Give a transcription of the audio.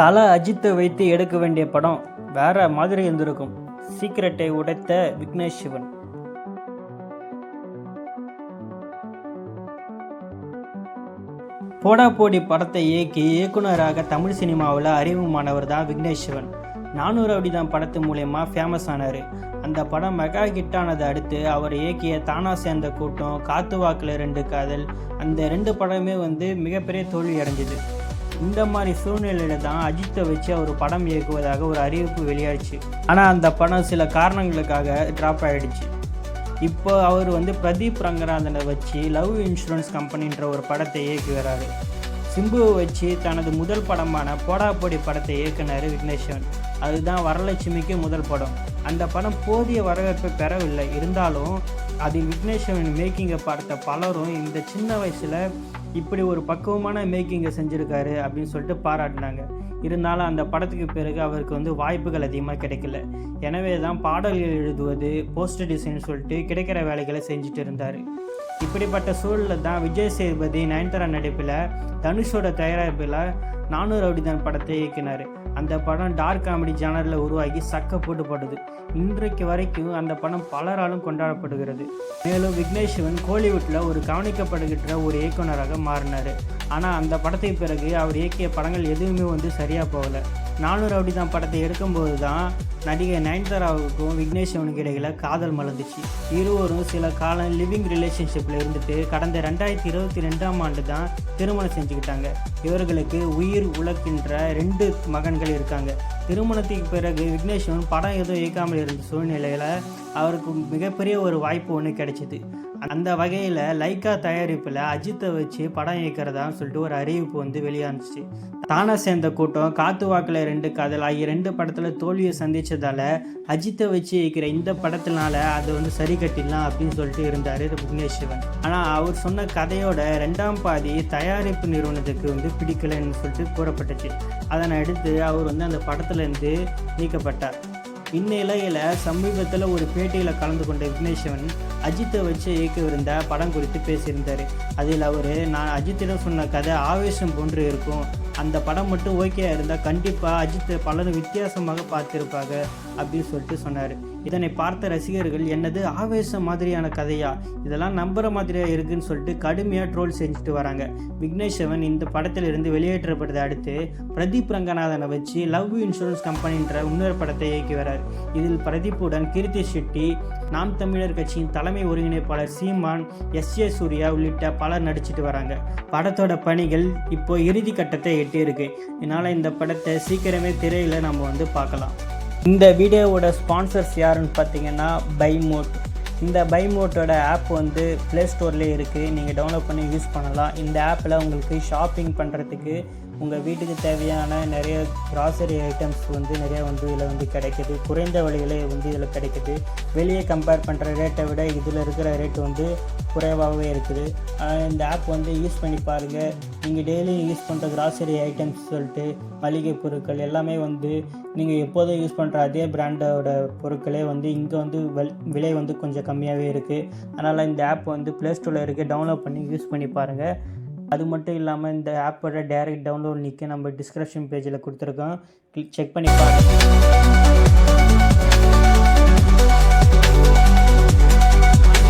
தல அஜித்தை வைத்து எடுக்க வேண்டிய படம் வேற மாதிரி இருந்திருக்கும். சீக்கிரட்டை உடைத்த விக்னேஷ் சிவன். போடா போடி படத்தை இயக்கி இயக்குனராக தமிழ் சினிமாவில் அறிமுகமானவர் தான் விக்னேஷ் சிவன். நானூறு அப்படிதான் படத்து மூலயமா ஃபேமஸ் ஆனார். அந்த படம் மெகா ஹிட்டானதை அடுத்து அவர் இயக்கிய தானா சேர்ந்த கூட்டம் காத்து வாக்கில் ரெண்டு காதல் அந்த ரெண்டு படமே வந்து மிகப்பெரிய தோல்வி அடைஞ்சிது. இந்த மாதிரி சூழ்நிலையில தான் அஜித்தை வச்சு அவர் படம் இயக்குவதாக ஒரு அறிவிப்பு வெளியாச்சு ஆனால் அந்த படம் சில காரணங்களுக்காக ட்ராப் ஆகிடுச்சு இப்போ அவர் வந்து பிரதீப் ரங்கநாதனை வச்சு லவ் இன்சூரன்ஸ் கம்பெனின்ற ஒரு படத்தை இயக்குகிறாரு. சிம்புவை வச்சு தனது முதல் படமான போடா போடி படத்தை இயக்குனார் விக்னேஸ்வன் அதுதான் வரலட்சுமிக்கு முதல் படம். அந்த படம் போதிய வரவேற்பை பெறவில்லை. இருந்தாலும் அதில் விக்னேஸ்வரன் மேக்கிங்கை பார்த்த பலரும் இந்த சின்ன வயசில் இப்படி ஒரு பக்குவமான மேக்கிங்கை செஞ்சுருக்காரு அப்படின்னு சொல்லிட்டு பாராட்டினாங்க. இருந்தாலும் அந்த படத்துக்கு பிறகு அவருக்கு வந்து வாய்ப்புகள் அதிகமாக கிடைக்கல. எனவே தான் பாடல்கள் எழுதுவது போஸ்டர் டிசைன் சொல்லிட்டு கிடைக்கிற வேலைகளை செஞ்சுட்டு இருந்தார். இப்படிப்பட்ட சூழலில் தான் விஜய் சேதுபதி நயன்தாரா நடிப்பில் தனுஷோட தயாரிப்பில் நானூறு அப்படிதான் படத்தை இயக்கினார். அந்த படம் டார்க் காமெடி ஜானரில் உருவாகி சக்க போட்டுப்படுது இன்றைக்கு வரைக்கும் அந்த படம் பலராலும் கொண்டாடப்படுகிறது. மேலும் விக்னேஷ் சிவன் கோலிவுட்டில் ஒரு கவனிக்கப்படுகின்ற ஒரு இயக்குனராக மாறினார். ஆனால் அந்த படத்துக்கு பிறகு அவர் இயக்கிய படங்கள் எதுவுமே வந்து சரியாக போகலை. நானூறு ரவுடி தான் படத்தை எடுக்கும்போது தான் நடிகை நயன்தாராவுக்கும் விக்னேஷ் சிவனுக்கு இடையில காதல் மலர்ந்துச்சு. இருவரும் சில காலம் லிவிங் ரிலேஷன்ஷிப்பில் இருந்துட்டு கடந்த ரெண்டாயிரத்தி இருபத்தி ரெண்டாம் ஆண்டு தான் திருமணம் செஞ்சுக்கிட்டாங்க. இவர்களுக்கு உயிர் உழக்கின்ற ரெண்டு மகன்கள் இருக்காங்க. திருமணத்துக்கு பிறகு விக்னேஷ்வன் படம் எதுவும் இயக்காமல் இருந்த சூழ்நிலையில் அவருக்கு மிகப்பெரிய ஒரு வாய்ப்பு ஒன்று கிடைச்சிது. அந்த வகையில் லைக்கா தயாரிப்பில் அஜித்தை வச்சு படம் இயக்கிறதான்னு சொல்லிட்டு ஒரு அறிவிப்பு வந்து வெளியானுச்சு. தானா சேர்ந்த கூட்டம் காத்து வாக்கில் ரெண்டு காதல் ஆகிய ரெண்டு படத்தில் தோல்வியை சந்தித்ததால் அஜித்தை வச்சு இயக்கிற இந்த படத்தினால அதை வந்து சரி கட்டிடலாம் அப்படின்னு சொல்லிட்டு இருந்தார் விக்னேஷ் சிவன். ஆனால் அவர் சொன்ன கதையோட ரெண்டாம் பாதி தயாரிப்பு நிறுவனத்துக்கு வந்து பிடிக்கலைன்னு சொல்லிட்டு கூறப்பட்டுச்சு. அதனை அடுத்து அவர் வந்து அந்த படத்துலேருந்து நீக்கப்பட்டார். இந்நிலையில் சமீபத்தில் ஒரு பேட்டியில் கலந்து கொண்ட விக்னேஸ்வரன் அஜித்தை வச்சு இயக்கவிருந்த படம் குறித்து பேசியிருந்தார். அதில் அவர் நான் அஜித்திடம் சொன்ன கதை ஆவேசம் போன்று இருக்கும். அந்த படம் மட்டும் ஓகே இருந்தால் கண்டிப்பாக அஜித்தை பலரும் வித்தியாசமாக பார்த்துருப்பாங்க. அப்படின்னு சொல்லிட்டு சொன்னார். இதனை பார்த்த ரசிகர்கள் என்னது ஆவேசம் மாதிரியான கதையா? இதெல்லாம் நம்புற மாதிரியாக இருக்குன்னு சொல்லிட்டு கடுமையாக ட்ரோல் செஞ்சுட்டு வராங்க. விக்னேஷ் சிவன் இந்த படத்திலிருந்து வெளியேற்றப்பட்டதை அடுத்து பிரதீப் ரங்கநாதனை வச்சு லவ் இன்சூரன்ஸ் கம்பெனின்ற இன்னொரு படத்தை இயக்கி வரார். இதில் பிரதீப்புடன் கீர்த்தி ஷெட்டி நாம் தமிழர் கட்சியின் தலைமை ஒருங்கிணைப்பாளர் சீமான் எஸ் ஏ சூர்யா உள்ளிட்ட பலர் நடிச்சிட்டு வராங்க. படத்தோட பணிகள் இப்போ இறுதி கட்டத்தை எட்டியிருக்கு. இதனால் இந்த படத்தை சீக்கிரமே திரையில் நம்ம வந்து பார்க்கலாம். இந்த வீடியோவோட ஸ்பான்சர்ஸ் யாருன்னு பார்த்தீங்கன்னா பைமோட் இந்த பைமோட்டோட ஆப் வந்து ப்ளே ஸ்டோர்லேயே இருக்குது நீங்கள் டவுன்லோட் பண்ணி யூஸ் பண்ணலாம். இந்த ஆப்பில் உங்களுக்கு ஷாப்பிங் பண்ணுறதுக்கு உங்கள் வீட்டுக்கு தேவையான நிறைய கிராசரி ஐட்டம்ஸ் வந்து நிறைய வந்து இதில் வந்து கிடைக்குது. குறைந்த விலையிலே வந்து இதில் கிடைக்குது. வெளியே கம்பேர் பண்ணுற ரேட்டை விட இதில் இருக்கிற ரேட் வந்து குறைவாகவே இருக்குது. இந்த ஆப் வந்து யூஸ் பண்ணி பாருங்கள் நீங்கள் டெய்லி யூஸ் பண்ணுற கிராசரி ஐட்டம்ஸ் சொல்லிட்டு மளிகை பொருட்கள் எல்லாமே வந்து நீங்கள் எப்போதும் யூஸ் பண்ணுற அதே பிராண்டோட பொருட்களே வந்து இங்கே வந்து விலை வந்து கொஞ்சம் கம்மியாகவே இருக்குது அதனால் இந்த ஆப் வந்து ப்ளே ஸ்டோரில் இருக்குது டவுன்லோட் பண்ணி யூஸ் பண்ணி பாருங்கள் அது மட்டும் இல்லாமல் இந்த ஆப்போட டைரக்ட் டவுன்லோட் லிங்க்கை நம்ம டிஸ்கிரிப்ஷன் பேஜில் கொடுத்துருக்கோம். செக் பண்ணி பாருங்கள்